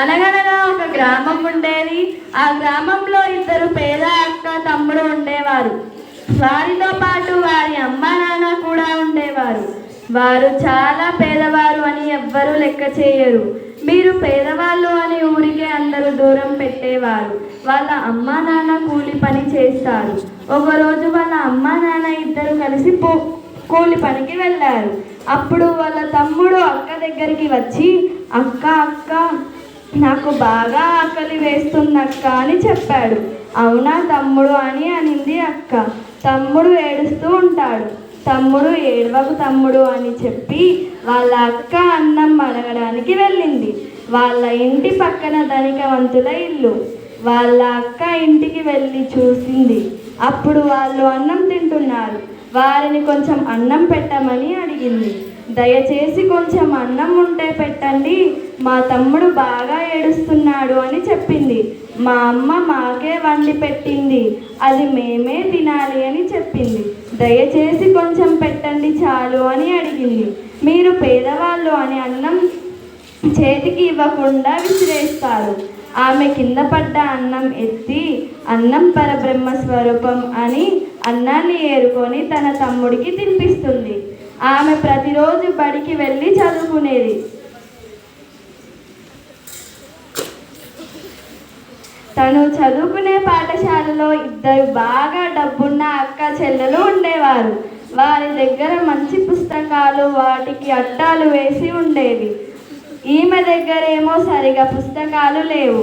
అనగనగా ఒక గ్రామం ఉండేది. ఆ గ్రామంలో ఇద్దరు పేద అక్క తమ్ముడు ఉండేవారు. వారితో పాటు వారి అమ్మ నాన్న కూడా ఉండేవారు. వారు చాలా పేదవారు అని ఎవ్వరూ లెక్క చేయరు. మీరు పేదవాళ్ళు అని ఊరికే అందరూ దూరం పెట్టేవారు. వాళ్ళ అమ్మ నాన్న కూలి పని చేస్తారు. ఒకరోజు వాళ్ళ అమ్మ నాన్న ఇద్దరు కలిసి పో కూలి పనికి వెళ్ళారు. అప్పుడు వాళ్ళ తమ్ముడు అక్క దగ్గరికి వచ్చి అక్క అక్క నాకు బాగా ఆకలి వేస్తుంది అక్క అని చెప్పాడు. అవునా తమ్ముడు అని అనింది అక్క. తమ్ముడు ఏడుస్తూ ఉంటాడు. తమ్ముడు ఏడవకు తమ్ముడు అని చెప్పి వాళ్ళ అక్క అన్నం అడగడానికి వెళ్ళింది. వాళ్ళ ఇంటి పక్కన ధనికవంతుల ఇల్లు. వాళ్ళ అక్క ఇంటికి వెళ్ళి చూసింది. అప్పుడు వాళ్ళు అన్నం తింటున్నారు. వారిని కొంచెం అన్నం పెట్టమని అడిగింది. దయచేసి కొంచెం అన్నం ఉంటే పెట్టండి. మా తమ్ముడు బాగా ఏడుస్తున్నాడు అని చెప్పింది. మా అమ్మ మాకే వండి పెట్టింది. అది మేమే తినాలి అని చెప్పింది. దయచేసి కొంచెం పెట్టండి చాలు అని అడిగింది. మీరు పేదవాళ్ళు అని అన్నం చేతికి ఇవ్వకుండా విసిరేస్తారు. ఆమె కింద పడ్డ అన్నం ఎత్తి అన్నం పరబ్రహ్మ స్వరూపం అని అన్నాన్ని ఏరుకొని తన తమ్ముడికి తినిపిస్తుంది. ఆమె ప్రతిరోజు బడికి వెళ్ళి చదువుకునేది. తను చదువుకునే పాఠశాలలో ఇద్దరు బాగా డబ్బున్న అక్క చెల్లెలు ఉండేవారు. వారి దగ్గర మంచి పుస్తకాలు వాటికి అట్టాలు వేసి ఉండేవి. ఈమె దగ్గరేమో సరిగా పుస్తకాలు లేవు.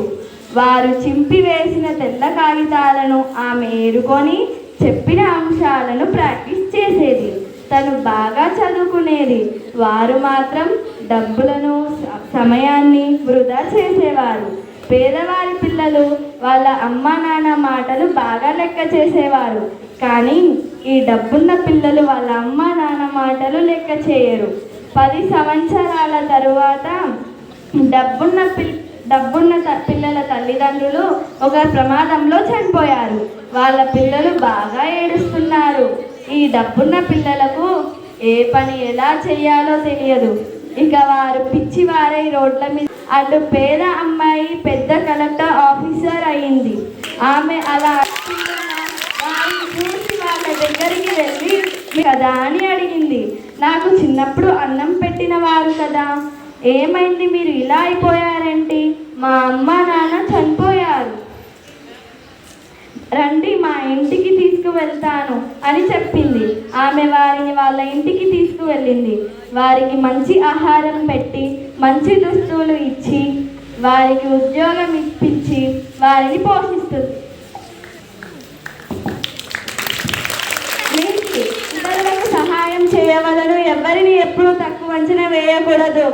వారు చింపి వేసిన తెల్ల కాగితాలను ఆమె ఏరుకొని చెప్పిన అంశాలను ప్రాక్టీస్ చేసేది. తను బాగా చదువుకునేది. వారు మాత్రం డబ్బులను సమయాన్ని వృధా చేసేవారు. పేదవారి పిల్లలు వాళ్ళ అమ్మ నాన్న మాటలు బాగా లెక్క చేసేవారు. కానీ ఈ డబ్బున్న పిల్లలు వాళ్ళ అమ్మ నాన్న మాటలు లెక్క చేయరు. పది సంవత్సరాల తరువాత డబ్బున్న పిల్ డబ్బున్న త- పిల్లల తల్లిదండ్రులు ఒక ప్రమాదంలో చనిపోయారు. వాళ్ళ పిల్లలు బాగా ఏడుస్తున్నారు. ఈ డబ్బున్న పిల్లలకు ఏ పని ఎలా చేయాలో తెలియదు. ఇక వారు పిచ్చివారై రోడ్ల మీద అటు పేద అమ్మాయి పెద్ద కలెక్టర్ ఆఫీసర్ అయింది. ఆమె అలా చూసి వాళ్ళ దగ్గరికి వెళ్ళి "మీ కదా అని అడిగింది. నాకు చిన్నప్పుడు అన్నం పెట్టిన వారు కదా. ఏమైంది? మీరు ఇలా అయిపోయారేంటి? మా అమ్మ నాన్న చనిపో రండి మా ఇంటికి తీసుకువెళ్తాను అని చెప్పింది. ఆమె వారిని వాళ్ళ ఇంటికి తీసుకువెళ్ళింది. వారికి మంచి ఆహారం పెట్టి మంచి దుస్తులు ఇచ్చి వారికి ఉద్యోగం ఇప్పించి వారిని పోషిస్తుంది. ఇతరులకు సహాయం చేయవలను ఎవరిని ఎప్పుడూ తక్కువ అంచనా వేయకూడదు.